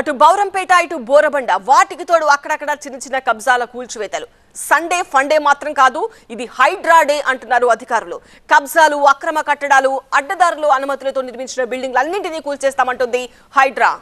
అటు బౌరంపేట ఇటు బోరబండ వాటికి తోడు అక్కడక్కడ చిన్న చిన్న కబ్జాల కూల్చివేతలు. సండే ఫండే మాత్రం కాదు ఇది హైడ్రా డే అంటున్నారు అధికారులు. కబ్జాలు అక్రమ కట్టడాలు అడ్డదారులు అనుమతులతో నిర్మించిన బిల్డింగ్లు అన్నింటినీ కూల్చేస్తామంటుంది హైడ్రా.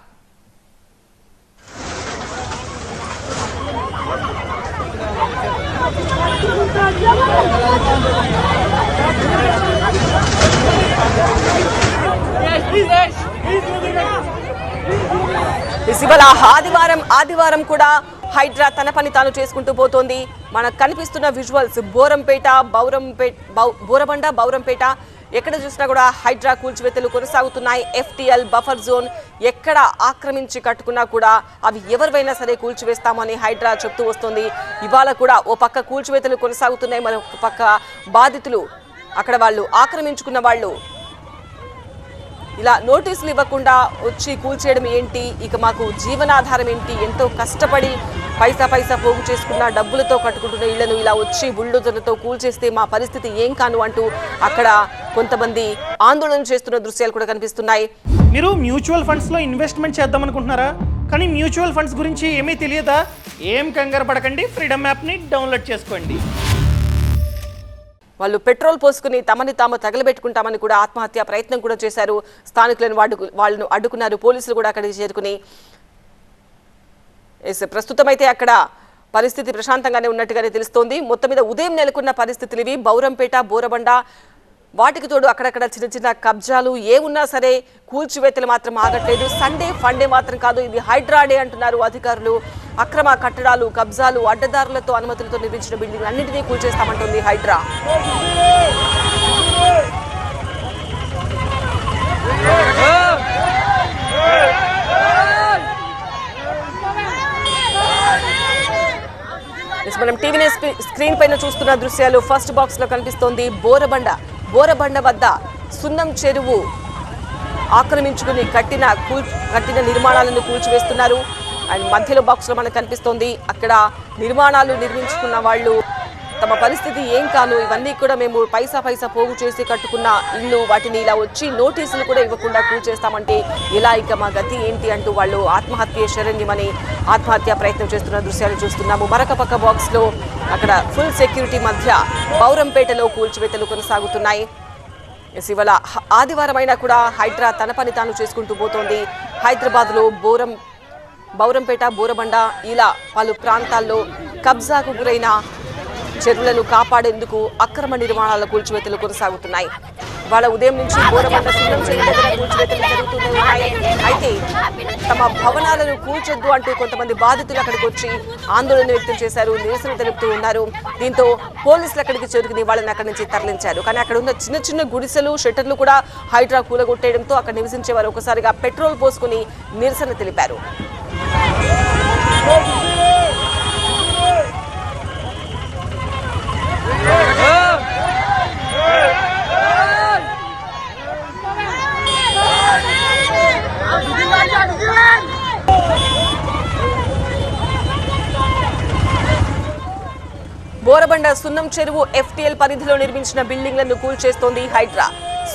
ఇవాళ ఆదివారం ఆదివారం కూడా హైడ్రా తన పని తాను చేసుకుంటూ పోతోంది. మనకు కనిపిస్తున్న విజువల్స్ బోరంపేట బౌరంపేట బౌ- బోరబండ బౌరంపేట ఎక్కడ చూసినా కూడా హైడ్రా కూల్చివేతలు కొనసాగుతున్నాయి. ఎఫ్టిఎల్ బఫర్ జోన్ ఎక్కడ ఆక్రమించి కట్టుకున్నా కూడా అవి ఎవరివైనా సరే కూల్చివేస్తామని హైడ్రా చెప్తూ వస్తుంది. ఇవాళ కూడా ఓ పక్క కూల్చివేతలు కొనసాగుతున్నాయి మరొక పక్క బాధితులు అక్కడ వాళ్ళు ఆక్రమించుకున్న వాళ్ళు ఇలా నోటీసులు ఇవ్వకుండా వచ్చి కూల్చేయడం ఏంటి? ఇక మాకు జీవనాధారం ఏంటి? ఎంతో కష్టపడి పైసా పైసా పోగు చేసుకున్న డబ్బులతో కట్టుకుంటున్న ఇళ్ళను ఇలా వచ్చి బుల్డోజర్లతో కూల్చేస్తే మా పరిస్థితి ఏం కాను అంటూ అక్కడ కొంతమంది ఆందోళన చేస్తున్న దృశ్యాలు కూడా కనిపిస్తున్నాయి. మీరు మ్యూచువల్ ఫండ్స్లో ఇన్వెస్ట్మెంట్ చేద్దాం అనుకుంటున్నారా కానీ మ్యూచువల్ ఫండ్స్ గురించి ఏమీ తెలియదా? ఏం కంగారు పడకండి. ఫ్రీడమ్ యాప్ని డౌన్లోడ్ చేసుకోండి. వాళ్ళు పెట్రోల్ పోసుకుని తమని తాము తగలబెట్టుకుంటామని కూడా ఆత్మహత్య ప్రయత్నం కూడా చేశారు. స్థానికులను వాడు వాళ్ళను అడ్డుకున్నారు. పోలీసులు కూడా అక్కడికి చేరుకుని ఎస్ ప్రస్తుతం అయితే అక్కడ పరిస్థితి ప్రశాంతంగానే ఉన్నట్టుగానే తెలుస్తోంది. మొత్తం మీద ఉదయం నెలకొన్న పరిస్థితులు ఇవి. బౌరంపేట బోరబండ వాటికి తోడు అక్కడక్కడ చిన్న చిన్న కబ్జాలు ఏ ఉన్నా సరే కూల్చివేతలు మాత్రం ఆగట్లేదు. సండే ఫండే మాత్రం కాదు ఇది హైడ్రా డే అంటున్నారు అధికారులు. అక్రమ కట్టడాలు కబ్జాలు అడ్డదారులతో అనుమతులతో నిర్మించిన బిల్డింగ్ అన్నింటినీ కూల్చేస్తామంటుంది హైడ్రా మనం టీవీ స్క్రీన్ పైన చూస్తున్న దృశ్యాలు ఫస్ట్ బాక్స్లో కనిపిస్తోంది బోరబండ. బోరబండ వద్ద సున్నం చెరువు ఆక్రమించుకుని కట్టిన కూల్ కట్టిన నిర్మాణాలను కూల్చివేస్తున్నారు. అండ్ మధ్యలో బాక్స్లో మనకు కనిపిస్తోంది అక్కడ నిర్మాణాలు నిర్మించుకున్న వాళ్ళు తమ పరిస్థితి ఏం కాను ఇవన్నీ కూడా మేము పైసా పైసా పోగు చేసి కట్టుకున్న ఇల్లు వాటిని ఇలా వచ్చి నోటీసులు కూడా ఇవ్వకుండా కూల్చేస్తామంటే ఇలా ఇక మా గతి ఏంటి అంటూ వాళ్ళు ఆత్మహత్య శరణ్యమని ఆత్మహత్య ప్రయత్నం చేస్తున్న దృశ్యాలు చూస్తున్నాము. మరొక పక్క బాక్స్లో అక్కడ ఫుల్ సెక్యూరిటీ మధ్య పౌరంపేటలో కూల్చివేతలు కొనసాగుతున్నాయి. ఇవాళ హ- ఆదివారం అయినా కూడా హైడ్రా తన పని తాను చేసుకుంటూ పోతోంది. హైదరాబాద్లో బోరం బౌరంపేట బోరబండ ఇలా పలు ప్రాంతాల్లో కబ్జాకు గురైన చెరువులను కాపాడేందుకు అక్రమ నిర్మాణాల కూల్చివేతలు కొనసాగుతున్నాయి. వాళ్ళ ఉదయం నుంచి బోరబండ సిద్ధం చేయడం కూల్చివేతలు జరుగుతూనే ఉన్నాయి. అయితే తమ భవనాలను కూల్చొద్దు అంటూ కొంతమంది బాధితులు అక్కడికి వచ్చి ఆందోళన వ్యక్తం చేశారు నిరసన తెలుపుతూ ఉన్నారు. దీంతో పోలీసులు అక్కడికి చేరుకుని వాళ్ళని అక్కడి నుంచి తరలించారు. కానీ అక్కడ ఉన్న చిన్న చిన్న గుడిసెలు షట్టర్లు కూడా హైడ్రా కూలగొట్టేయడంతో అక్కడ నివసించే వారు ఒకసారిగా పెట్రోల్ పోసుకుని నిరసన తెలిపారు. బోరబండ సున్నం చెరువు ఎఫ్టీఎల్ పరిధిలో నిర్మించిన బిల్డింగ్లను కూల్చేస్తోంది హైడ్రా.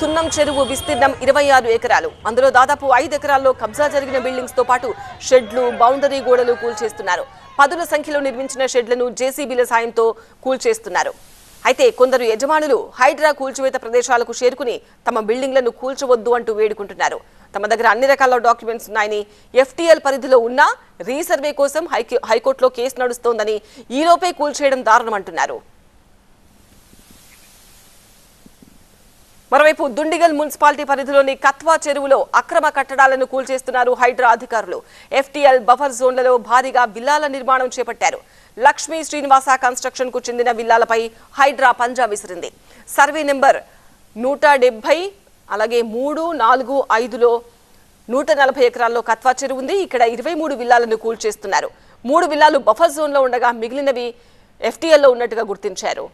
సున్నం చెరువు విస్తీర్ణం ఇరవై ఆరు ఎకరాలు. అందులో దాదాపు ఐదు ఎకరాల్లో కబ్జా జరిగిన బిల్డింగ్స్తో పాటు షెడ్లు బౌండరీ గోడలు కూల్చేస్తున్నారు. పదుల సంఖ్యలో నిర్మించిన షెడ్లను జేసీబీల సాయంతో కూల్చేస్తున్నారు. అయితే కొందరు యజమానులు హైడ్రా కూల్చివేత ప్రదేశాలకు చేరుకుని తమ బిల్డింగ్లను కూల్చవద్దు అంటూ వేడుకుంటున్నారు. తమ దగ్గర అన్ని రకాల డాక్యుమెంట్స్ ఉన్నాయని ఎఫ్టీఎల్ పరిధిలో ఉన్నా రీసర్వే కోసం హైకోర్టులో కేసు నడుస్తోందని ఈలోపే కూల్చేయడం దారుణం అంటున్నారు మరోవైపు దుండిగల్ మున్సిపాలిటీ పరిధిలోని కత్వా చెరువులో అక్రమ కట్టడాలను కూల్చేస్తున్నారు హైడ్రా అధికారులు. ఎఫ్టీఎల్ బఫర్ జోన్లలో భారీగా విల్లాల నిర్మాణం చేపట్టారు. లక్ష్మీ శ్రీనివాస కన్స్ట్రక్షన్కు చెందిన విల్లాలపై హైడ్రా పంజా విసిరింది. సర్వే నెంబర్ నూట డెబ్బై అలాగే మూడు నాలుగు ఐదులో నూట నలభై ఎకరాల్లో కత్వా చెరువు ఉంది. ఇక్కడ ఇరవై మూడు విల్లాలను కూల్చేస్తున్నారు. మూడు విల్లాలు బఫర్ జోన్లో ఉండగా మిగిలినవి ఎఫ్టీఎల్లో ఉన్నట్టుగా గుర్తించారు.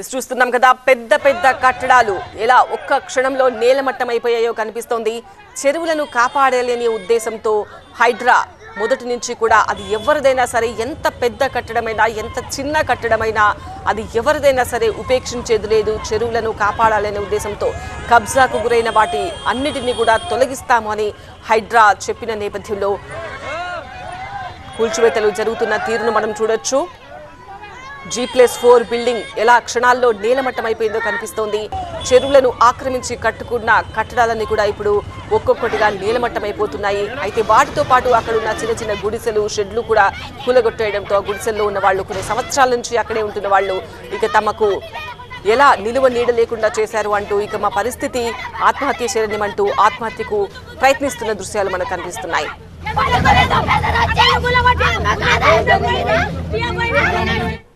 చూస్తున్నాం కదా పెద్ద పెద్ద కట్టడాలు. ఎలా ఒక్క క్షణంలో నేలమట్టం అయిపోయాయో కనిపిస్తోంది. చెరువులను కాపాడాలనే ఉద్దేశంతో హైడ్రా మొదటి నుంచి కూడా అది ఎవరిదైనా సరే ఎంత పెద్ద కట్టడమైనా ఎంత చిన్న కట్టడమైనా అది ఎవరిదైనా సరే ఉపేక్షించేది లేదు. చెరువులను కాపాడాలనే ఉద్దేశంతో కబ్జాకు గురైన వాటి అన్నిటినీ కూడా తొలగిస్తాము అని హైడ్రా చెప్పిన నేపథ్యంలో కూల్చివేతలు జరుగుతున్న తీరును మనం చూడొచ్చు. జీ ప్లస్ ఫోర్ బిల్డింగ్ ఎలా క్షణాల్లో నీలమట్టమైపోయిందో అయిపోయిందో కనిపిస్తోంది. చెరువులను ఆక్రమించి కట్టుకున్న కట్టడాలన్నీ కూడా ఇప్పుడు ఒక్కొక్కటిగా నీలమట్టమైపోతున్నాయి. అయిపోతున్నాయి అయితే వాటితో పాటు అక్కడ ఉన్న చిన్న చిన్న గుడిసెలు షెడ్లు కూడా కూలగొట్టేయడంతో గుడిసెల్లో ఉన్న వాళ్ళు కొన్ని సంవత్సరాల నుంచి అక్కడే ఉంటున్న వాళ్ళు ఇక తమకు ఎలా నిలువ నీడ లేకుండా చేశారు అంటూ ఇక మా పరిస్థితి ఆత్మహత్య శరణ్యమంటూ ఆత్మహత్యకు ప్రయత్నిస్తున్న దృశ్యాలు మనకు కనిపిస్తున్నాయి. con